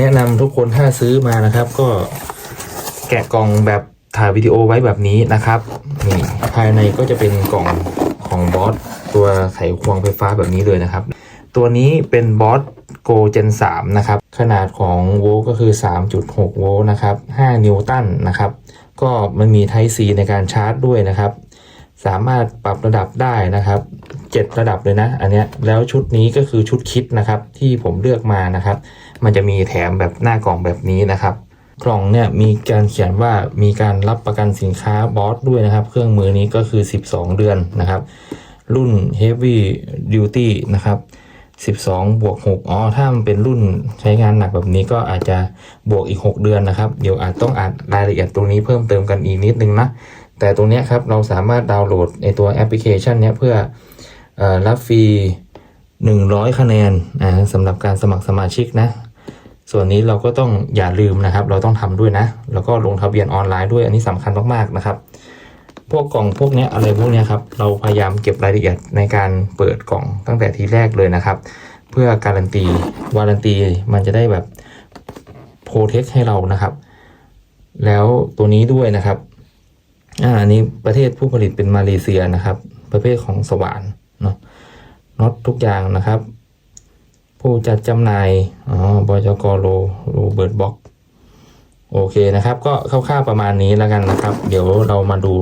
แนะนำทุกคนถ้าซื้อมานะครับ ก็แกะกล่องแบบถ่ายวิดีโอไว้แบบนี้นะครับนี่ภายในก็จะเป็นกล่องของบอสตัวไขควงไฟฟ้าแบบนี้เลยนะครับ ตัวนี้เป็นบอสโกเจน3นะครับ ขนาดของโวลต์ก็คือ 3.6 โวลต์นะครับ 5 นิวตันนะครับ ก็มันมี Type C ในการชาร์จด้วยนะครับ สามารถปรับระดับได้นะครับ 7 ระดับเลยนะ อันเนี้ยแล้วชุดนี้ก็คือชุดคิดนะครับ ที่ผมเลือกมานะครับ มันจะมีแถมแบบหน้ากล่องแบบนี้นะครับ กล่องเนี่ยมีการเขียนว่ามีการรับประกันสินค้าบอสด้วยนะครับ เครื่องมือนี้ก็คือ 12 เดือนนะครับ รุ่น Heavy Duty นะครับ12 บวก 6 อ๋อ ถ้ามันเป็นรุ่นใช้งานหนักแบบนี้ก็อาจจะบวกอีก 6 เดือนนะครับ เดี๋ยวอาจต้องอ่านรายละเอียดตรงนี้เพิ่มเติมกันอีกนิดนึงนะ แต่ตรงนี้ครับ เราสามารถดาวน์โหลดในตัวแอปพลิเคชันนี้เพื่ออรับฟรี 100 คะแนนสำหรับการสมัครสมาชิกนะ ส่วนนี้เราก็ต้องอย่าลืมนะครับ เราต้องทำด้วยนะ แล้วก็ลงทะเบียนออนไลน์ด้วยอันนี้สำคัญมากๆนะครับ พวกกล่องพวกนี้อะไรพวกนี้ครับเราพยายามเก็บรายละเอียดในการเปิดกล่องตั้งแต่ทีแรกเลยนะครับ เพื่อการันตีวารันตีมันจะได้แบบโปรเทคให้เรานะครับ แล้วตัวนี้ด้วยนะครับอ่าอันนี้ประเทศผู้ผลิตเป็นมาเลเซียนะครับ ประเภทของสว่านเนาะน็อตทุกอย่างนะครับ ผู้จัดจำหน่าย อ๋อบจกโลโรเบิร์ตบ็อกโอเคนะครับ ก็คร่าวๆประมาณนี้แล้วกันนะครับ เดี๋ยวเรามาดู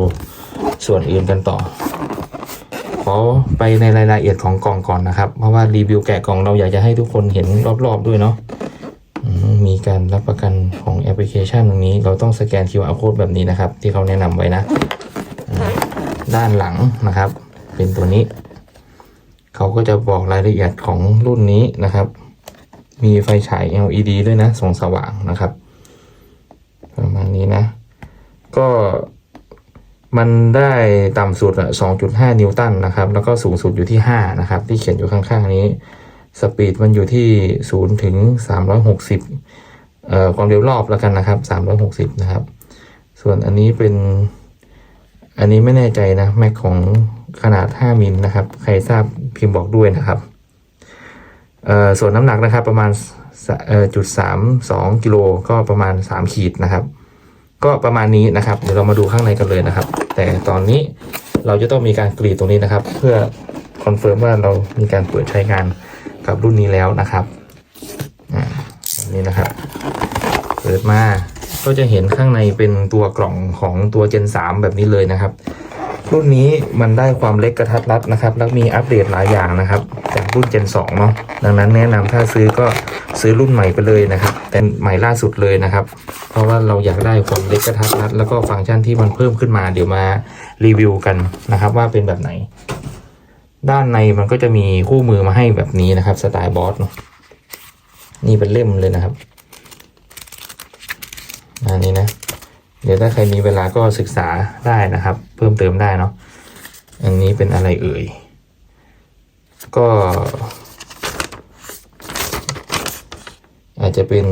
ส่วนอื่นกันต่อ ขอไปในรายละเอียดของกล่องก่อนนะครับ เพราะว่ารีวิวแกะกล่องเราอยากจะให้ทุกคนเห็นรอบๆด้วยเนาะมีการรับประกันของแอปพลิเคชันตรงนี้ เราต้องสแกน QR code แบบนี้นะครับ ที่เขาแนะนำไว้นะ ด้านหลังนะครับ เป็นตัวนี้ เขาก็จะบอกรายละเอียดของรุ่นนี้นะครับ มีไฟฉาย LED ด้วยนะส่องสว่างนะครับ ประมาณนี้นะ ก็มันได้ต่ำสุดอะ2.5 นิวตันนะครับ แล้วก็สูงสุดอยู่ที่ 5 นะครับ ที่เขียนอยู่ข้างๆนี้ สปีดมันอยู่ที่ 0 ถึง 360เอ่อความเร็วรอบแล้วกันนะครับ 360 นะครับ ส่วนอันนี้เป็น อันนี้ไม่แน่ใจนะ แม็กของขนาด 5 มิลนะครับ ใครทราบ พิมพ์บอกด้วยนะครับส่วนน้ำหนักนะครับประมาณจุดสามสองกิโลก็ประมาณ 3 ขีดนะครับ ก็ประมาณนี้นะครับ เดี๋ยวเรามาดูข้างในกันเลยนะครับ แต่ตอนนี้เราจะต้องมีการกรีดตรงนี้นะครับ เพื่อคอนเฟิร์มว่าเรามีการเปิดใช้งานกับรุ่นนี้แล้วนะครับอ่าแบบนี้นะครับ เปิดมาก็จะเห็นข้างในเป็นตัวกล่องของตัว Gen 3 แบบนี้เลยนะครับ รุ่นนี้มันได้ความเล็กกระทัดรัดนะครับ แล้วมีอัปเดตหลายอย่างนะครับ จากรุ่น Gen 2 เนาะดังนั้นแนะนำถ้าซื้อก็ซื้อรุ่นใหม่ไปเลยนะครับ แต่ใหม่ล่าสุดเลยนะครับ เพราะว่าเราอยากได้ความเล็กกระทัดรัด แล้วก็ฟังก์ชันที่มันเพิ่มขึ้นมาเดี๋ยวมารีวิวกันนะครับ ว่าเป็นแบบไหน ด้านในมันก็จะมีคู่มือมาให้แบบนี้นะครับสไตล์บอสเนาะนี่เป็นเล่มเลยนะครับอันนี้นะ ดี๋ยวถ้าใครมีเวลาก็ศึกษาได้นะครับ เพิ่มเติมได้เนาะอันนี้เป็นอะไรเอ่ย ก็ อาจจะเป็น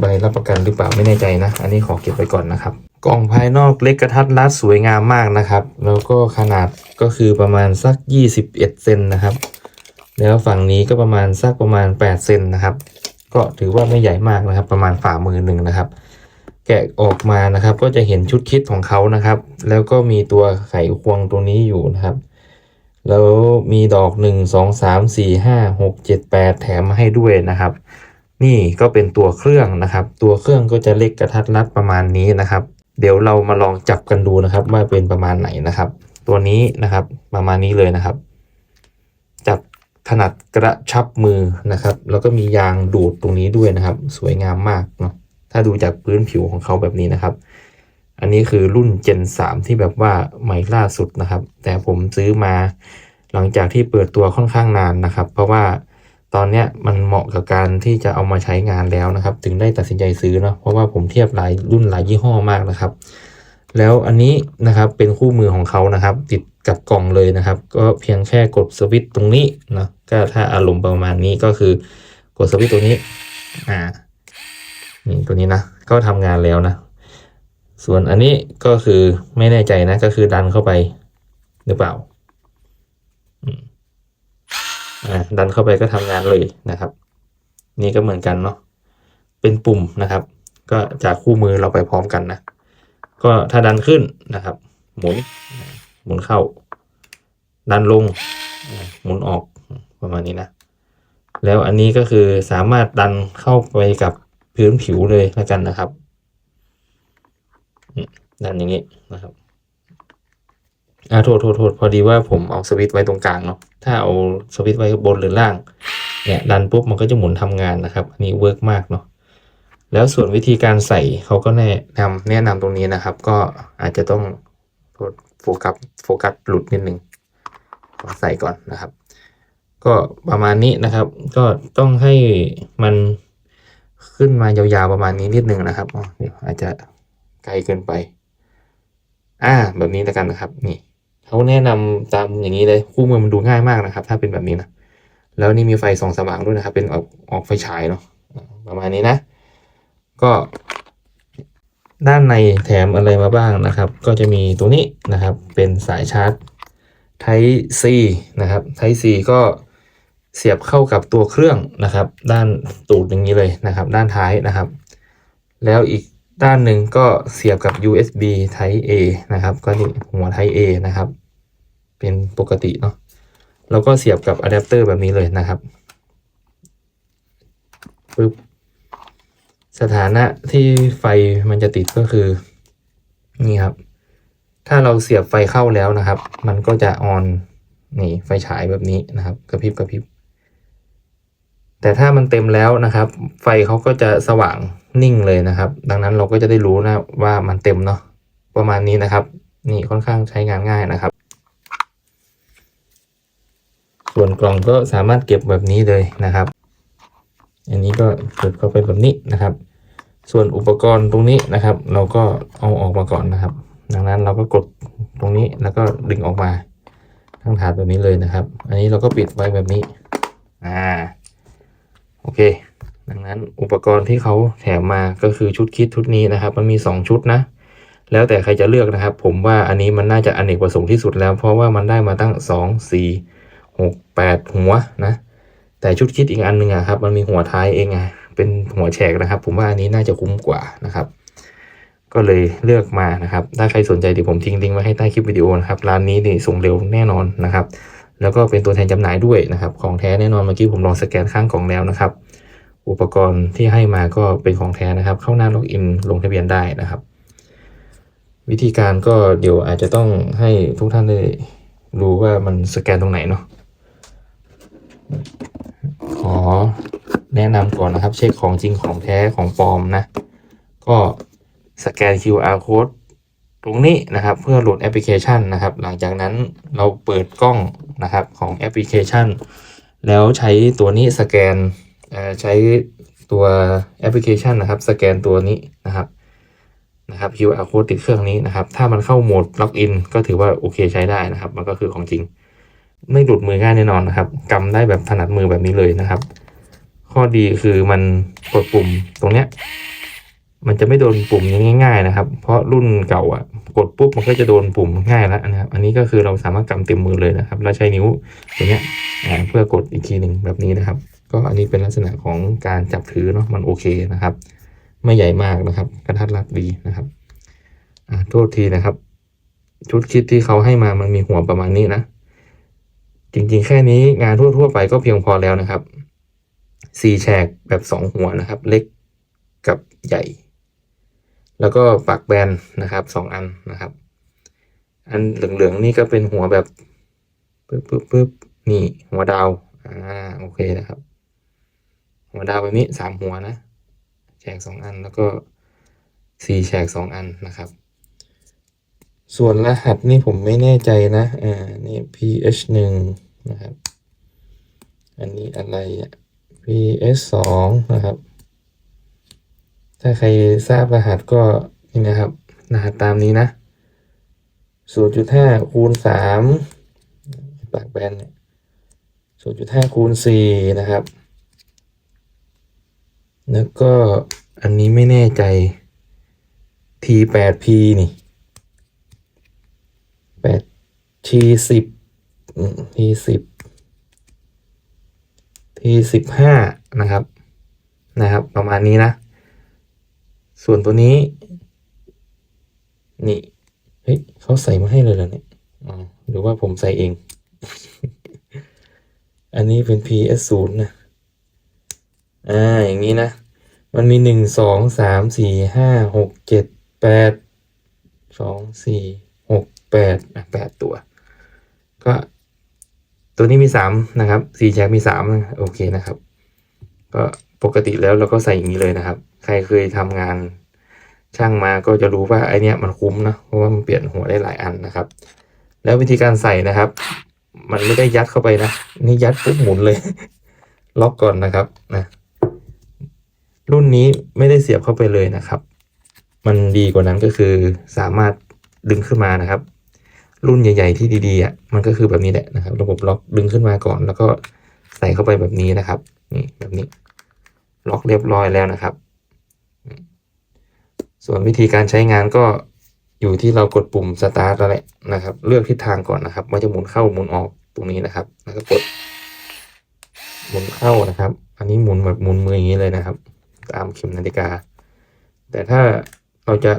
ใบรับประกันหรือเปล่าไม่แน่ใจนะ อันนี้ขอเก็บไว้ก่อนนะครับ กล่องภายนอกเล็กกระทัดรัดสวยงามมากนะครับ แล้วก็ขนาดก็คือประมาณสัก 21เซนนะครับ แล้วฝั่งนี้ก็ประมาณสักประมาณ 8 เซนนะครับ ก็ถือว่าไม่ใหญ่มากนะครับ ประมาณฝ่ามือหนึ่งนะครับ แกะออกมานะครับ ก็จะเห็นชุดคิดของเขานะครับ แล้วก็มีตัวไขควงตัวนี้อยู่นะครับ แล้วมีดอกหนึ่งสองสามสี่ห้าหกเจ็ดแปดแถมมาให้ด้วยนะครับ นี่ก็เป็นตัวเครื่องนะครับ ตัวเครื่องก็จะเล็กกระทัดรัดประมาณนี้นะครับ เดี๋ยวเรามาลองจับกันดูนะครับ ว่าเป็นประมาณไหนนะครับ ตัวนี้นะครับประมาณนี้เลยนะครับ จับถนัดกระชับมือนะครับ แล้วก็มียางดูดตรงนี้ด้วยนะครับ สวยงามมากเนาะ ถ้าดูจากพื้นผิวของเขาแบบนี้นะครับ อันนี้คือรุ่น Gen 3 ที่แบบว่าใหม่ล่าสุดนะครับ แต่ผมซื้อมาหลังจากที่เปิดตัวค่อนข้างนานนะครับ เพราะว่าตอนเนี้ยมันเหมาะกับการที่จะเอามาใช้งานแล้วนะครับ ถึงได้ตัดสินใจซื้อเนาะเพราะว่าผมเทียบหลายรุ่นหลายยี่ห้อมากนะครับ แล้วอันนี้นะครับเป็นคู่มือของเขานะครับ ติดกับกล่องเลยนะครับ ก็เพียงแค่กดสวิตช์ตรงนี้เนาะก็ถ้าอารมณ์ประมาณนี้ก็คือกดสวิตช์ตัวนี้อ่า นี่ตัวนี้นะก็ทำงานแล้วนะ ส่วนอันนี้ก็คือไม่แน่ใจนะ ก็คือดันเข้าไปหรือเปล่าอ่าดันเข้าไปก็ทำงานเลยนะครับ นี่ก็เหมือนกันเนาะเป็นปุ่มนะครับ ก็จากคู่มือเราไปพร้อมกันนะก็ถ้าดันขึ้นนะครับ หมุนหมุนเข้า ดันลงหมุนออกประมาณนี้นะ แล้วอันนี้ก็คือสามารถดันเข้าไปกับ พื้นผิวเลยแล้วกันนะครับดันอย่างนี้นะครับอ่าโทษโทษโทษพอดีว่าผมเอาสวิตช์ไว้ตรงกลางเนาะถ้าเอาสวิตช์ไว้บนหรือล่าง เนี่ยดันปุ๊บมันก็จะหมุนทำงานนะครับ อันนี้เวิร์กมากเนาะแล้วส่วนวิธีการใส่เขาก็แนะนำแนะนำตรงนี้นะครับ ก็อาจจะต้องโทษโฟกัสโฟกัสหลุดนิดนึงขอใส่ก่อนนะครับ ก็ประมาณนี้นะครับ ก็ต้องให้มัน ขึ้นมายาวๆประมาณนี้นิดนึงนะครับอ๋อเดี๋ยวอาจจะไกลเกินไป อ่า แบบนี้แล้วกันนะครับ นี่เขาแนะนำตามอย่างนี้เลยคู่มือมันดูง่ายมากนะครับ ถ้าเป็นแบบนี้นะแล้วนี่มีไฟส่องสว่างด้วยนะครับ เป็นออกออกไฟฉายเนาะประมาณนี้นะ ก็ด้านในแถมอะไรมาบ้างนะครับ ก็จะมีตัวนี้นะครับ เป็นสายชาร์จ Type C นะครับ Type C ก็ เสียบเข้ากับตัวเครื่องนะครับ ด้านตูดอย่างนี้เลยนะครับ ด้านท้ายนะครับ แล้วอีกด้านหนึ่งก็เสียบกับ USB Type A นะครับ ก็นี่หัว Type A นะครับ เป็นปกติเนาะแล้วก็เสียบกับอะแดปเตอร์แบบนี้เลยนะครับปึ๊บสถานะที่ไฟมันจะติดก็คือนี่ครับ ถ้าเราเสียบไฟเข้าแล้วนะครับ มันก็จะออนนี่ไฟฉายแบบนี้นะครับ กระพริบกระพริบ แต่ถ้ามันเต็มแล้วนะครับ ไฟเขาก็จะสว่างนิ่งเลยนะครับ ดังนั้นเราก็จะได้รู้นะว่ามันเต็มเนาะประมาณนี้นะครับ นี่ค่อนข้างใช้งานง่ายนะครับ ส่วนกล่องก็สามารถเก็บแบบนี้เลยนะครับ อันนี้ก็เก็บเข้าไปแบบนี้นะครับ ส่วนอุปกรณ์ตรงนี้นะครับ เราก็เอาออกมาก่อนนะครับ ดังนั้นเราก็กดตรงนี้แล้วก็ดึงออกมาทั้งถาดแบบนี้เลยนะครับ อันนี้เราก็ปิดไว้แบบนี้อ่า โอเค ดังนั้นอุปกรณ์ที่เขาแถมมาก็คือชุดคิดชุดนี้นะครับ มันมี 2 ชุดนะ แล้วแต่ใครจะเลือกนะครับ ผมว่าอันนี้มันน่าจะอนเนกประสงค์ที่สุดแล้ว เพราะว่ามันได้มาตั้ง 2 4 6 8 หัวนะ แต่ชุดคิดอีกอันหนึ่งอะครับมันมีหัวท้ายเองอะเป็นหัวแฉกนะครับ ผมว่าอันนี้น่าจะคุ้มกว่านะครับ ก็เลยเลือกมานะครับ ถ้าใครสนใจเดี๋ยวผมทิ้งลิงก์ไว้ให้ใต้คลิปวิดีโอนะครับร้านนี้นี่ส่งเร็วแน่นอนนะครับ แล้วก็เป็นตัวแทนจำหน่ายด้วยนะครับ ของแท้แน่นอนเมื่อกี้ผมลองสแกนข้างกล่องแล้วนะครับ อุปกรณ์ที่ให้มาก็เป็นของแท้นะครับ เข้าหน้าล็อกอินลงทะเบียนได้นะครับ วิธีการก็เดี๋ยวอาจจะต้องให้ทุกท่านได้รู้ว่ามันสแกนตรงไหนเนาะขอแนะนำก่อนนะครับ เช็คของจริงของแท้ของปลอมนะ ก็สแกน QR code ตรงนี้นะครับเพื่อโหลดแอปพลิเคชันนะครับ หลังจากนั้นเราเปิดกล้องนะครับของแอปพลิเคชัน แล้วใช้ตัวนี้สแกนใช้ตัวแอปพลิเคชันนะครับ สแกนตัวนี้นะครับนะครับ QR code ติดเครื่องนี้นะครับ ถ้ามันเข้าโหมดล็อกอินก็ถือว่าโอเคใช้ได้นะครับ มันก็คือของจริง ไม่หลุดมือง่ายแน่นอนนะครับกำได้แบบถนัดมือแบบนี้เลยนะครับ ข้อดีคือมันกดปุ่มตรงเนี้ย มันจะไม่โดนปุ่มง่ายๆนะครับ เพราะรุ่นเก่าอะกดปุ๊บมันก็จะโดนปุ่มง่ายแล้วนะครับ อันนี้ก็คือเราสามารถกำเต็มมือเลยนะครับแล้วใช้นิ้วตัวเนี้ยเพื่อกดอีกทีหนึ่งแบบนี้นะครับ ก็อันนี้เป็นลักษณะของการจับถือเนาะมันโอเคนะครับ ไม่ใหญ่มากนะครับกระทัดรัดดีนะครับอ่าโทษทีนะครับ ชุดคิดที่เขาให้มามันมีหัวประมาณนี้นะ จริงๆ แค่นี้งานทั่วๆไปก็เพียงพอแล้วนะครับสี่แฉกแบบสองหัวนะครับ เล็กกับใหญ่ แล้วก็ปากแบนนะครับสองอันนะครับ อันเหลืองๆนี่ก็เป็นหัวแบบปึ๊บปึ๊บปึ๊บนี่หัวดาวอ่าโอเคนะครับ หัวดาวแบบนี้สามหัวนะแฉกสองอันแล้วก็สี่แฉกสองอันนะครับ ส่วนรหัสนี่ผมไม่แน่ใจนะอ่านี่ ph หนึ่งนะครับ อันนี้อะไรอะ ps สองนะครับ ถ้าใครทราบรหัสก็นี่นะครับรหัสตามนี้นะศูนย์จุดห้าคูณสามปากแบนเนี่ยศูนย์จุดห้าคูณสี่นะครับ แล้วก็อันนี้ไม่แน่ใจ t แปด p นี่แปดทีสิบทีสิบทีสิบห้านะครับ นะครับ ประมาณนี้นะ ส่วนตัวนี้ นี่เฮ้ยเขาใส่มาให้เลยเหรอเนี่ยอ๋อหรือว่าผมใส่เอง อันนี้เป็น PS ศูนย์นะอ่าอย่างนี้นะ มันมีหนึ่งสองสามสี่ห้าหกเจ็ดแปดสองสี่หกแปดอะแปดตัว ก็ตัวนี้มีสามนะครับสี่แชกมีสามนะโอเคนะครับ ก็ ปกติแล้วเราก็ใส่อย่างนี้เลยนะครับ ใครเคยทำงานช่างมาก็จะรู้ว่าไอเนี้ยมันคุ้มนะเพราะว่ามันเปลี่ยนหัวได้หลายอันนะครับ แล้ววิธีการใส่นะครับ มันไม่ได้ยัดเข้าไปนะนี่ยัดปุ๊บหมุนเลย ล็อกก่อนนะครับนะรุ่นนี้ไม่ได้เสียบเข้าไปเลยนะครับ มันดีกว่านั้นก็คือสามารถดึงขึ้นมานะครับ รุ่นใหญ่ ๆ ที่ดีๆอะมันก็คือแบบนี้แหละนะครับ ระบบล็อกดึงขึ้นมาก่อน แล้วก็ใส่เข้าไปแบบนี้นะครับ นี่แบบนี้ ล็อกเรียบร้อยแล้วนะครับ ส่วนวิธีการใช้งานก็อยู่ที่เรากดปุ่มสตาร์ทแล้วแหละนะครับ เลือกทิศทางก่อนนะครับ ว่าจะหมุนเข้าหมุนออกตรงนี้นะครับ แล้วก็กดหมุนเข้านะครับ อันนี้หมุนแบบหมุนมืออย่างนี้เลยนะครับ ตามเข็มนาฬิกา แต่ถ้าเราจะ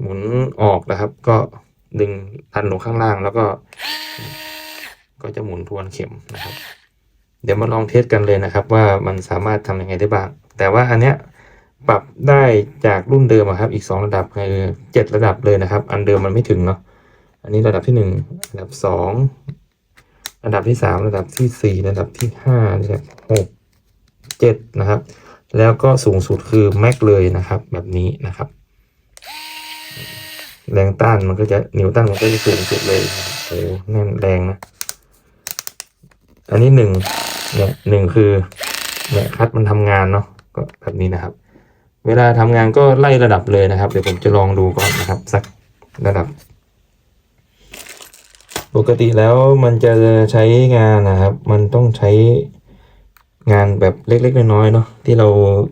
หมุนออกนะครับ ก็ดึงดันลงข้างล่างแล้วก็ ก็จะหมุนทวนเข็มนะครับ เดี๋ยวมาลองเทสกันเลยนะครับ ว่ามันสามารถทำยังไงได้บ้าง แต่ว่าอันเนี้ยปรับได้จากรุ่นเดิมครับอีกสองระดับคือเจ็ดระดับเลยนะครับ อันเดิมมันไม่ถึงเนาะอันนี้ระดับที่หนึ่งระดับสองระดับที่สามระดับที่สี่ระดับที่ห้าระดับหกเจ็ดนะครับ แล้วก็สูงสุดคือแม็กเลยนะครับ แบบนี้นะครับ แรงต้านมันก็จะนิวตันมันก็จะสูงสุดเลยโอ้แน่นแรงนะ อันนี้หนึ่งเนี่ยหนึ่งคือเนี่ยคัดมันทำงานเนาะก็แบบนี้นะครับ เวลาทำงานก็ไล่ระดับเลยนะครับ เดี๋ยวผมจะลองดูก่อนนะครับ สักระดับ ปกติแล้วมันจะใช้งานนะครับ มันต้องใช้งานแบบเล็กๆน้อยๆเนาะที่เรา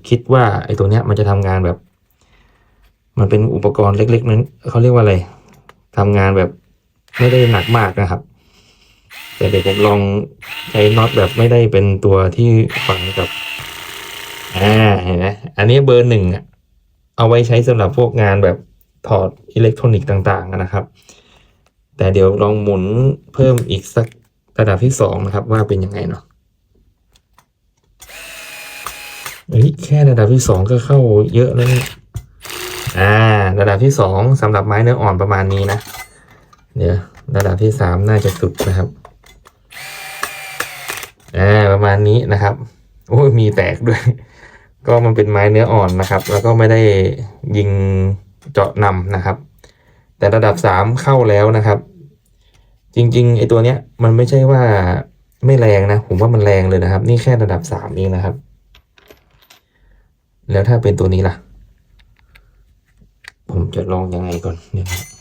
คิดว่าไอ้ตัวเนี้ยมันจะทำงานแบบ มันเป็นอุปกรณ์เล็กๆนั้นเขาเรียกว่าอะไรทำงานแบบไม่ได้หนักมากนะครับ แต่เดี๋ยวผมลองใช้น็อตแบบไม่ได้เป็นตัวที่ฝังกับอ่าเห็นไหมอันนี้เบอร์หนึ่งอะเอาไว้ใช้สำหรับพวกงานแบบถอดอิเล็กทรอนิกส์ต่างๆนะครับ แต่เดี๋ยวลองหมุนเพิ่มอีกสักระดับที่สองนะครับ ว่าเป็นยังไงเนาะเฮ้ยแค่ระดับที่สองก็เข้าเยอะแล้วนี่อ่า ระดับที่สองสำหรับไม้เนื้ออ่อนประมาณนี้นะ เดี๋ยวระดับที่สามน่าจะสุดนะครับ อ่าประมาณนี้นะครับโอ้ยมีแตกด้วย ก็มันเป็นไม้เนื้ออ่อนนะครับ แล้วก็ไม่ได้ยิงเจาะนำนะครับ แต่ระดับสามเข้าแล้วนะครับ จริงๆไอตัวเนี้ยมันไม่ใช่ว่าไม่แรงนะ ผมว่ามันแรงเลยนะครับ นี่แค่ระดับสามเองนะครับ แล้วถ้าเป็นตัวนี้ล่ะ ผมจะลองยังไงก่อนเนี่ยนะครับ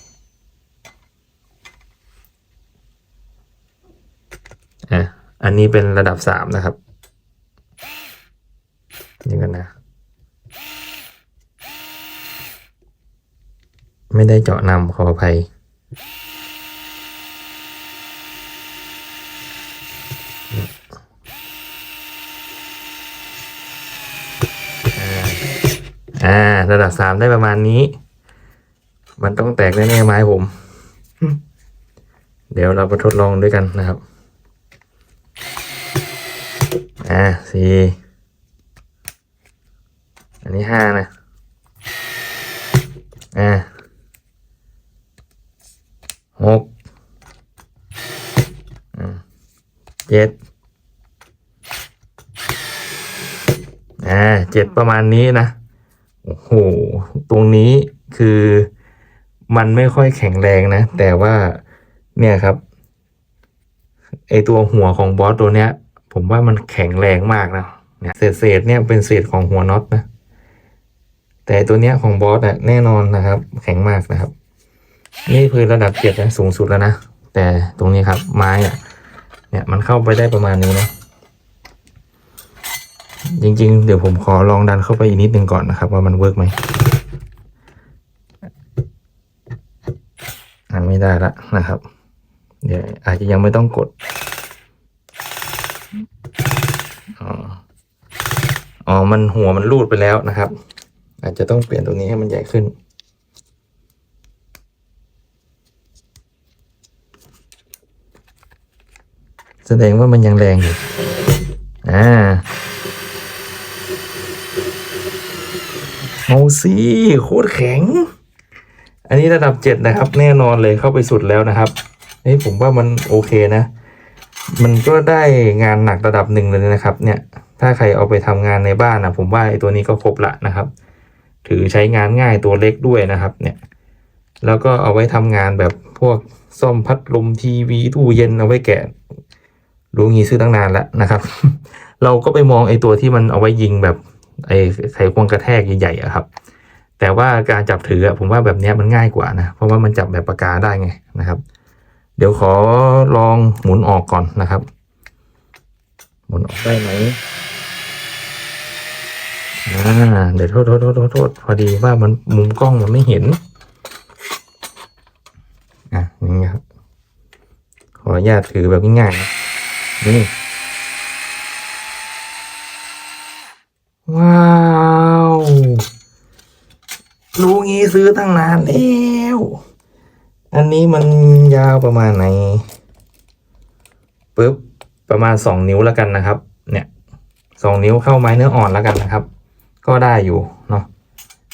อันนี้เป็นระดับสามนะครับนี่กันนะ ไม่ได้เจาะนำขออภัยอ่า ระดับสามได้ประมาณนี้ มันต้องแตกแน่ๆไม้ผม เดี๋ยวเรามาทดลองด้วยกันนะครับ อ่าสี่อันนี้ห้านะ อ่าหกอืมเจ็ดอ่าเจ็ดประมาณนี้นะ โอ้โห ตรงนี้คือมันไม่ค่อยแข็งแรงนะ แต่ว่าเนี่ยครับ ไอตัวหัวของบอสตัวเนี้ย ผมว่ามันแข็งแรงมากนะเนี่ยเศษเศษเนี่ยเป็นเศษของหัวน็อตนะ แต่ตัวเนี้ยของบอสอะแน่นอนนะครับ แข็งมากนะครับ นี่คือระดับเจ็ดนะสูงสุดแล้วนะ แต่ตรงนี้ครับไม้อะเนี่ยมันเข้าไปได้ประมาณนี้นะจริง ๆ เดี๋ยวผมขอลองดันเข้าไปอีกนิดนึงก่อนนะครับ ว่ามันเวิร์กไหมอะไม่ได้ละนะครับ เดี๋ยวอาจจะยังไม่ต้องกด อ๋อ มันหัวมันรูดไปแล้วนะครับ อาจจะต้องเปลี่ยนตรงนี้ให้มันใหญ่ขึ้น แสดงว่ามันยังแรงอยู่ อ่าเอาสิโคตรแข็ง อันนี้ระดับเจ็ดนะครับ แน่นอนเลยเข้าไปสุดแล้วนะครับเฮ้ยผมว่ามันโอเคนะ มันก็ได้งานหนักระดับหนึ่งเลยนะครับ เนี่ยถ้าใครเอาไปทำงานในบ้านนะผมว่าไอ้ตัวนี้ก็ครบละนะครับ ถือใช้งานง่ายตัวเล็กด้วยนะครับ เนี่ย แล้วก็เอาไว้ทำงานแบบพวกซ่อมพัดลมทีวีตู้เย็นเอาไว้แกะรู้งี้ซื้อตั้งนานแล้วนะครับ เราก็ไปมองไอ้ตัวที่มันเอาไว้ยิงแบบไอ้ไขควงกระแทกใหญ่ๆอะครับ แต่ว่าการจับถืออะผมว่าแบบเนี้ยมันง่ายกว่านะ เพราะว่ามันจับแบบปากกาได้ไงนะครับ เดี๋ยวขอลองหมุนออกก่อนนะครับ หมุนออกได้ไหมอ่าเดี๋ยวโทษโทษโทษโทษพอดีว่ามันมุมกล้องมันไม่เห็น อะนี้ครับ ขออนุญาตถือแบบง่ายๆนะนี่ว้าวรู้งี้ซื้อตั้งนานแล้ว อันนี้มันยาวประมาณไหนปึ๊บประมาณสองนิ้วแล้วกันนะครับ เนี่ยสองนิ้วเข้าไม้เนื้ออ่อนแล้วกันนะครับ ก็ได้อยู่เนาะ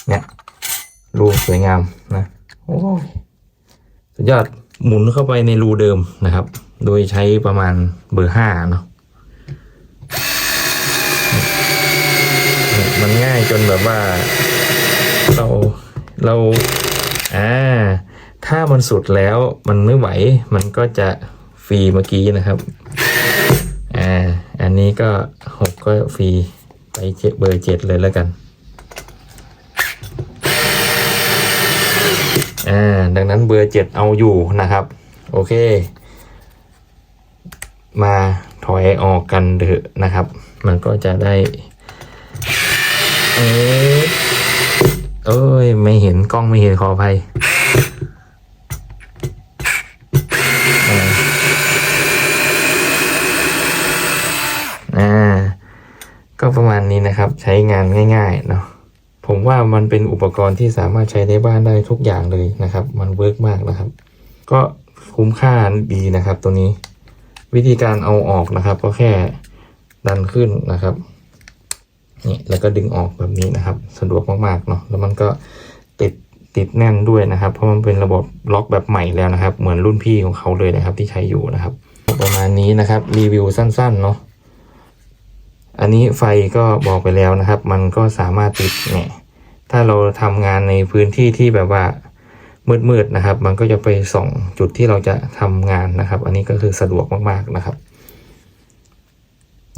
เนี่ยรูสวยงามนะโอ้ยสุดยอดหมุนเข้าไปในรูเดิมนะครับ โดยใช้ประมาณเบอร์ห้าเนาะมันง่ายจนแบบว่า เราเราอ่า ถ้ามันสุดแล้วมันไม่ไหว มันก็จะฟรีเมื่อกี้นะครับ อ่า อันนี้ก็หกก็ฟรีไปเจเบอร์เจ็ดเลยแล้วกัน อ่า ดังนั้นเบอร์เจ็ดเอาอยู่นะครับ โอเค มาถอยออกกันเถอะนะครับ มันก็จะได้ เอ๊ะเอ้ยไม่เห็นกล้องไม่เห็นขออภัยอ่าอ่า ก็ประมาณนี้นะครับ ใช้งานง่ายๆเนาะผมว่ามันเป็นอุปกรณ์ที่สามารถใช้ในบ้านได้ทุกอย่างเลยนะครับ มันเวิร์กมากนะครับ ก็คุ้มค่าดีนะครับ ตัวนี้ วิธีการเอาออกนะครับ ก็แค่ดันขึ้นนะครับนี่แล้วก็ดึงออกแบบนี้นะครับ สะดวกมากๆเนาะแล้วมันก็ติดติดแน่นด้วยนะครับ เพราะมันเป็นระบบล็อกแบบใหม่แล้วนะครับ เหมือนรุ่นพี่ของเขาเลยนะครับ ที่ใช้อยู่นะครับ ประมาณนี้นะครับรีวิวสั้นๆเนาะ อันนี้ไฟก็บอกไปแล้วนะครับ มันก็สามารถติดเนี่ยถ้าเราทำงานในพื้นที่ที่แบบว่ามืดๆนะครับ มันก็จะไปส่องจุดที่เราจะทำงานนะครับ อันนี้ก็คือสะดวกมากๆนะครับ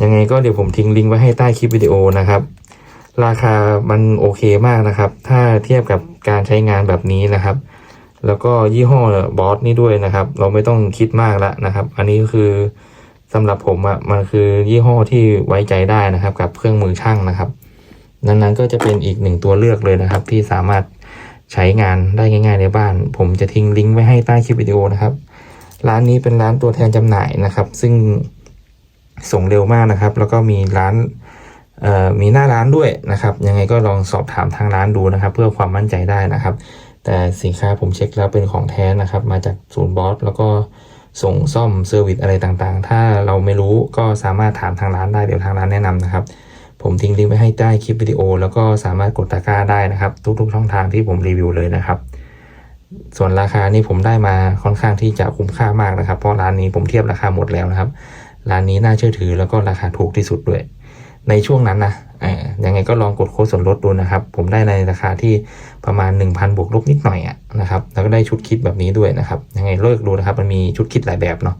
ยังไงก็เดี๋ยวผมทิ้งลิงก์ไว้ให้ใต้คลิปวิดีโอนะครับ ราคามันโอเคมากนะครับ ถ้าเทียบกับการใช้งานแบบนี้นะครับ แล้วก็ยี่ห้อบอสนี่ด้วยนะครับ เราไม่ต้องคิดมากแล้วนะครับ อันนี้ก็คือ สำหรับผมอะมันคือยี่ห้อที่ไว้ใจได้นะครับ กับเครื่องมือช่างนะครับนั้นๆก็จะเป็นอีกหนึ่งตัวเลือกเลยนะครับ ที่สามารถใช้งานได้ง่าย ๆ ในบ้าน ผมจะทิ้งลิงก์ไว้ให้ใต้คลิปวิดีโอนะครับ ร้านนี้เป็นร้านตัวแทนจำหน่ายนะครับ ซึ่งส่งเร็วมากนะครับ แล้วก็มีร้านมีหน้าร้านด้วยนะครับ ยังไงก็ลองสอบถามทางร้านดูนะครับ เพื่อความมั่นใจได้นะครับ แต่สินค้าผมเช็คแล้วเป็นของแท้นะครับ มาจากศูนย์บอสแล้วก็ ส่งซ่อมเซอร์วิสอะไรต่างๆ ถ้าเราไม่รู้ก็สามารถถามทางร้านได้เดี๋ยวทางร้านแนะนำนะครับ ผมทิ้งลิงก์ไว้ให้ใต้คลิปวิดีโอ แล้วก็สามารถกดตะกร้าได้นะครับ ทุกๆ ช่องทางที่ผมรีวิวเลยนะครับ ส่วนราคานี่ผมได้มาค่อนข้างที่จะคุ้มค่ามากนะครับ เพราะร้านนี้ผมเทียบราคาหมดแล้วนะครับ ร้านนี้น่าเชื่อถือแล้วก็ราคาถูกที่สุดด้วย ในช่วงนั้นนะอ่ายังไงก็ลองกดโค้ดส่วนลดดูนะครับ ผมได้ในราคาที่ประมาณ 1,000บวกลบนิดหน่อยอะนะครับ แล้วก็ได้ชุดคิดแบบนี้ด้วยนะครับ ยังไงเลิกดูนะครับ มันมีชุดคิดหลายแบบเนาะ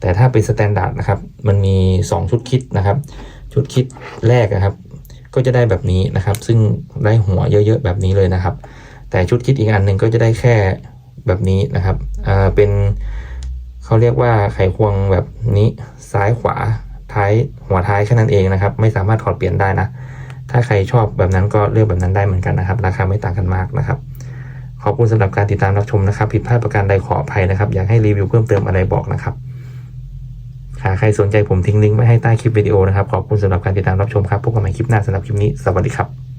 แต่ถ้าเป็นสแตนดาร์ดนะครับ มันมี 2 ชุดคิดนะครับ ชุดคิดแรกนะครับ ก็จะได้แบบนี้นะครับ ซึ่งได้หัวเยอะๆแบบนี้เลยนะครับ แต่ชุดคิดอีกอันหนึ่งก็จะได้แค่แบบนี้นะครับ อ่า เป็นเขาเรียกว่าไขควงแบบนี้ซ้ายขวา ท้ายหัวท้ายแค่นั้นเองนะครับ ไม่สามารถถอดเปลี่ยนได้นะ ถ้าใครชอบแบบนั้นก็เลือกแบบนั้นได้เหมือนกันนะครับ ราคาไม่ต่างกันมากนะครับ ขอบคุณสำหรับการติดตามรับชมนะครับ ผิดพลาดประการใดขออภัยนะครับ อยากให้รีวิวเพิ่มเติมอะไรบอกนะครับหากใครสนใจผมทิ้งลิงก์ไว้ให้ใต้คลิปวิดีโอนะครับ ขอบคุณสำหรับการติดตามรับชมครับ พบกันใหม่คลิปหน้าสำหรับคลิปนี้ สวัสดีครับ